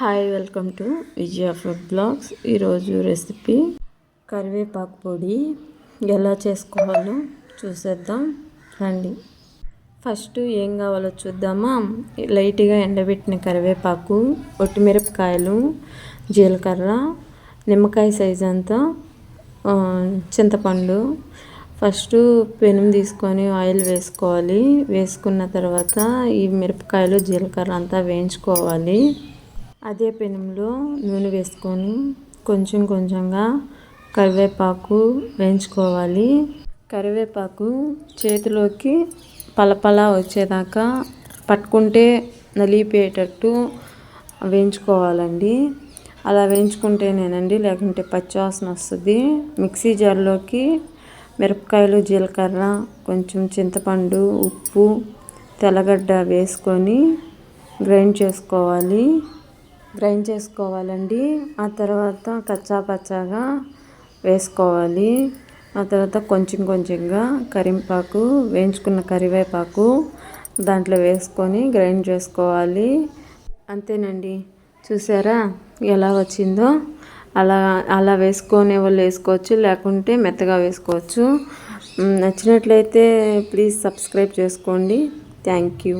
Hi welcome to Vijaya food blogs. ఈరోజు recipe కరివేపాకు పొడి. ఎలా చేసుకోవాలో చూసేద్దాం. రండి. ఫస్ట్ ఏం కావాలో చూద్దామా? లైట్గా ఎండబెట్టిన కరివేపాకు ఒట్టిమిరపకాయలు జీలకర్ర నిమ్మకాయ సైజ్ అంతా చింతపండు. ఫస్ట్ పెనం తీసుకొని ఆయిల్ వేసుకోవాలి. వేసుకున్న తర్వాత ఈ మిరపకాయలు జీలకర్ర అంతా వేయించుకోవాలి. అదే పెనంలో నూనె వేసుకొని కొంచెం కొంచెంగా కరివేపాకు వేయించుకోవాలి. కరివేపాకు చేతిలోకి పలపల వచ్చేదాకా పట్టుకుంటే నలిపేటట్టు వేయించుకోవాలండి. అలా వేయించుకుంటేనేనండి లేకుంటే పచ్చివాసన వస్తుంది. మిక్సీ జార్లోకి మిరపకాయలు జీలకర్ర కొంచెం చింతపండు ఉప్పు తెల్లగడ్డ వేసుకొని గ్రైండ్ చేసుకోవాలి. గ్రైండ్ చేసుకోవాలండి. ఆ తర్వాత కచ్చా పచ్చాగా వేసుకోవాలి. ఆ తర్వాత కొంచెం కొంచెంగా కరింపాకు వేయించుకున్న కరివేపాకు దాంట్లో వేసుకొని గ్రైండ్ చేసుకోవాలి. అంతేనండి. చూసారా ఎలా వచ్చిందో? అలా అలా వేసుకునే వాళ్ళు వేసుకోవచ్చు లేకుంటే మెత్తగా వేసుకోవచ్చు. నచ్చినట్లయితే ప్లీజ్ సబ్స్క్రైబ్ చేసుకోండి. Thank you.